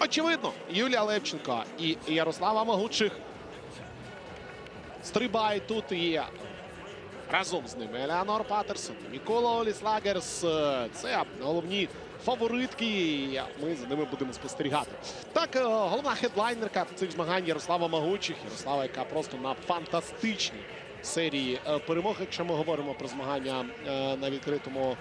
Очевидно, Юлія Левченко і Ярослава Могучих стрибають тут і разом з ними Елеонор Патерсон, Микола Оліслагерс. Це головні фаворитки. і Ми за ними будемо спостерігати. Так, е, головна хедлайнерка цих змагань Ярослава Могучих. Ярослава, яка просто на фантастичній серії е, перемог, якщо ми говоримо про змагання е, на відкритому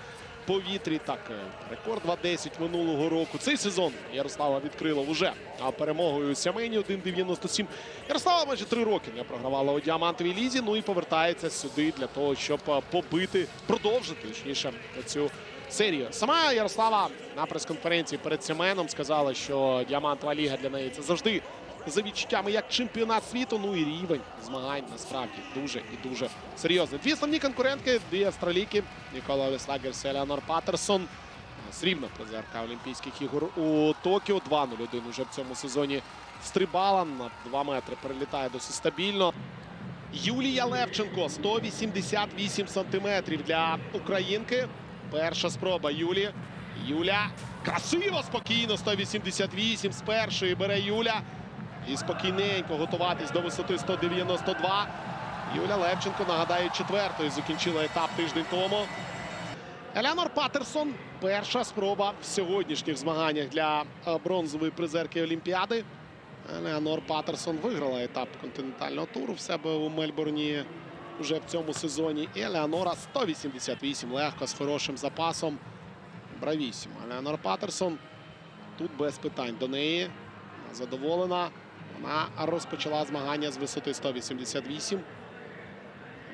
повітрі. Так, е, рекорд 2-10 минулого року. Цей сезон Ярослава відкрила вже а, перемогою Сямені 1-97. Ярослава майже три роки не програвала у діамантовій лізі. Ну і повертається сюди для того, щоб е, побити, продовжити точніше цю серію. Сама Ярослава на прес-конференції перед Сіменом сказала, що діамантова ліга для неї це завжди за відчуттями як чемпіонат світу. Ну і рівень змагань насправді дуже і дуже серйозний. Дві основні конкурентки, дві австралійки Нікола Олеслагерс і Елеонор Паттерсон. Срібна призерка Олімпійських ігор у Токіо. 2-0-1 уже в цьому сезоні стрибала. На 2 метри перелітає досить стабільно. Юлія Левченко 188 сантиметрів для українки. Перша спроба Юлі. Юля красиво, спокійно. 188 з першої бере Юля. І спокійненько готуватись до висоти 192. Юля Левченко, нагадаю, четвертою закінчила етап тиждень тому. Елеонор Паттерсон. Перша спроба в сьогоднішніх змаганнях для е, бронзової призерки Олімпіади. Елеонор Паттерсон виграла етап континентального туру в себе у Мельбурні вже в цьому сезоні. І Елеонора 188 легко з хорошим запасом. Бравісімо. Елеонор Паттерсон тут без питань до неї. Задоволена. Вона розпочала змагання з висоти 188.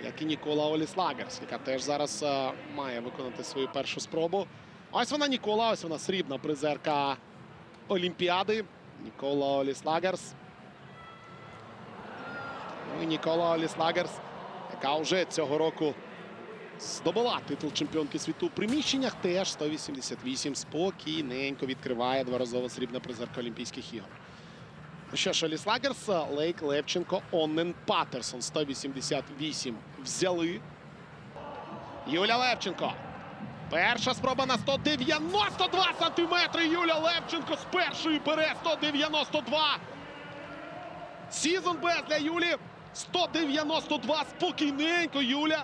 Як і Нікола Оліслагерс, яка теж зараз е, має виконати свою першу спробу. Ось вона Нікола, ось вона срібна призерка Олімпіади. Нікола Оліслагерс. Ну і Нікола Оліслагерс, яка вже цього року здобула титул чемпіонки світу у приміщеннях. Теж 188 спокійненько відкриває дворазова срібна призерка Олімпійських ігор. Ну що ж, Оліслагерс, Лейк, Левченко, Оннен, Паттерсон. 188 взяли. Юля Левченко. Перша спроба на 192 сантиметри. Юля Левченко з першої бере 192. Сізон Б для Юлі. 192. Спокійненько Юля.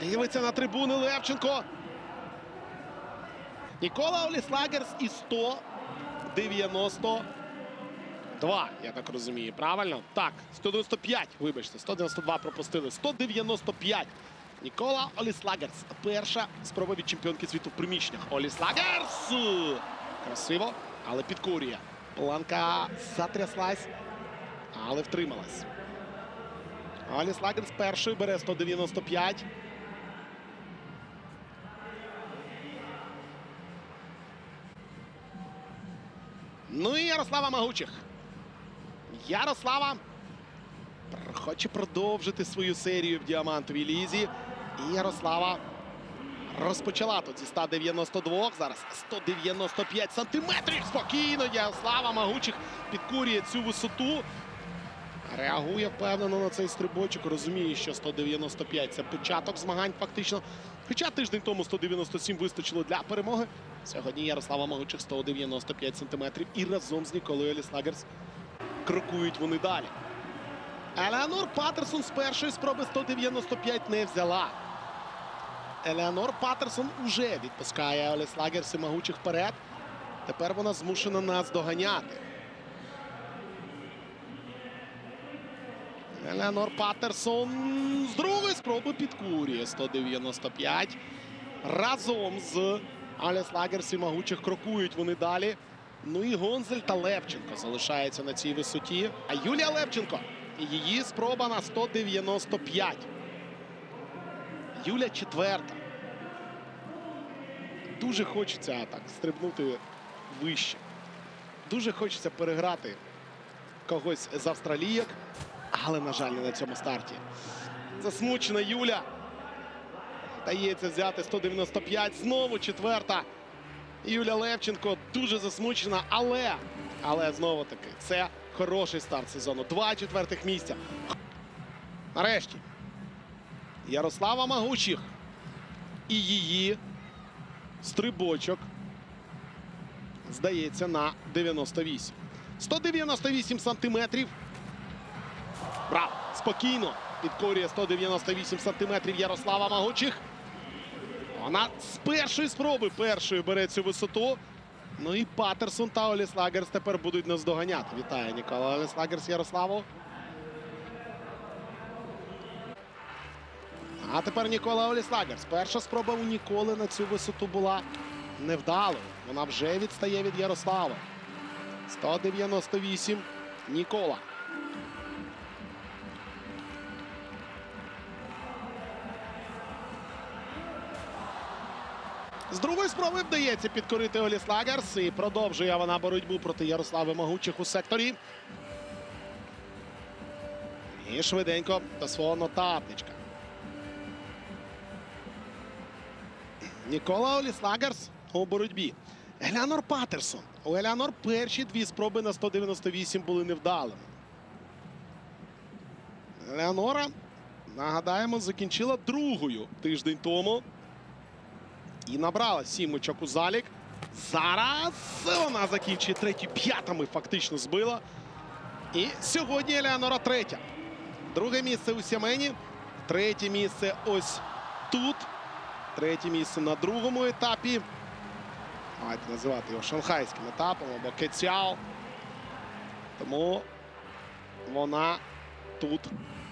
Дивиться на трибуни Левченко. Нікола Оліслагерс і 192. Я так розумію, правильно? Так, 195, вибачте, 192 пропустили. 195. Нікола Оліслагерс. Перша спроба від чемпіонки світу в приміщеннях. Оліслагерс! Красиво, але підкорює. Планка затряслась, але втрималась. Оліслагерс перший бере 195. Ну і Ярослава Магучих. Ярослава хоче продовжити свою серію в діамантовій лізі. І Ярослава розпочала тут зі 192. Зараз 195 сантиметрів. Спокійно. Ярослава Магучих підкурює цю висоту. Реагує впевнено на цей стрибочок. Розуміє, що 195 це початок змагань фактично. Хоча тиждень тому 197 вистачило для перемоги. Сьогодні Ярослава Могучих 195 сантиметрів. І разом з Ніколою Ліслагерс крокують вони далі. Елеонор Паттерсон з першої спроби 195 не взяла. Елеонор Паттерсон уже відпускає Оліслагерс і Магучих вперед. Тепер вона змушена нас доганяти. Елеонор Паттерсон з другої спроби підкурює 195. Разом з Аліс Лагерс і Магучих крокують вони далі. Ну і Гонзель та Левченко залишаються на цій висоті. А Юлія Левченко. Її спроба на 195. Юля четверта. Дуже хочеться так стрибнути вище. Дуже хочеться переграти когось з австралійок. Але, на жаль, не на цьому старті. Засмучена Юля. Дається взяти 195. Знову четверта. Юля Левченко дуже засмучена, але, але знову таки, це хороший старт сезону. Два четвертих місця. Нарешті. Ярослава Магучих і її стрибочок здається, на 98. 198 сантиметрів. Браво! Спокійно підкорює 198 сантиметрів Ярослава Магучих. Вона з першої спроби першою бере цю висоту. Ну і Патерсон та Оліс Лагерс тепер будуть наздоганяти. Вітає Нікола Оліс Лагерс Ярославу. А тепер Нікола Оліслагерс. Перша спроба у Ніколи на цю висоту була невдалою. Вона вже відстає від Ярослава. 198 Нікола. З другої спроби вдається підкорити Оліс Лагерс і продовжує вона боротьбу проти Ярослави Могучих у секторі. І швиденько до свого нотатничка. Нікола Оліслагерс у боротьбі. Елеонор Патерсон. У Елеонор перші дві спроби на 198 були невдалими. Елеонора, нагадаємо, закінчила другою тиждень тому. І набрала сім очок у залік. Зараз вона закінчує третю п'ятами фактично збила. І сьогодні Елеонора третя. Друге місце у Сямені. Третє місце ось тут. Третє місце на другому етапі. Давайте називати його шанхайським етапом або Кецяо. Тому вона тут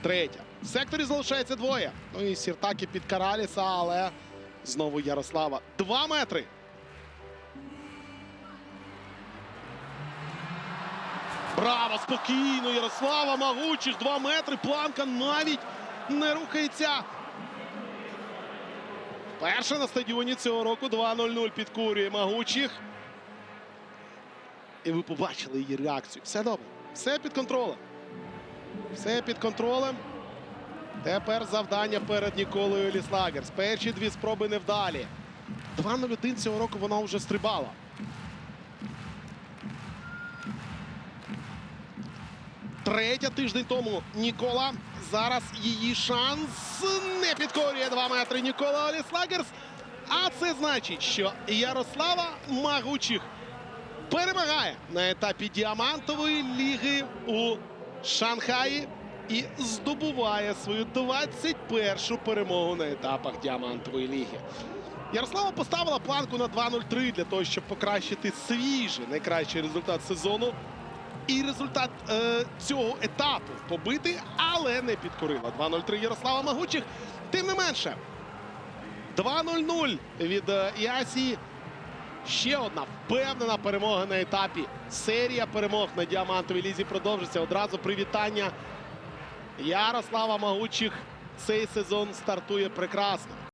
третя. В секторі залишається двоє. Ну і Сіртаки під Караліса, але знову Ярослава. Два метри. Браво! Спокійно! Ярослава Магучих. Два метри. Планка навіть не рухається. Перша на стадіоні цього року 2-0-0 підкурює Магучих. І ви побачили її реакцію. Все добре. Все під контролем. Все під контролем. Тепер завдання перед Ніколою Ліслагерс. Перші дві спроби невдалі. 2-0-1 цього року вона вже стрибала. Третя тиждень тому Нікола. Зараз її шанс не підкорює 2 метри Нікола Оліслагерс. А це значить, що Ярослава Магучих перемагає на етапі діамантової ліги у Шанхаї і здобуває свою 21-шу перемогу на етапах діамантової ліги. Ярослава поставила планку на 2-0-3 для того, щоб покращити свій же найкращий результат сезону. І результат е, цього етапу побити, але не підкорила. 2-0-3 Ярослава Магучих. Тим не менше, 2-0-0 від е, Іасії. Ще одна впевнена перемога на етапі. Серія перемог на діамантовій лізі продовжиться. Одразу привітання Ярослава Магучих. Цей сезон стартує прекрасно.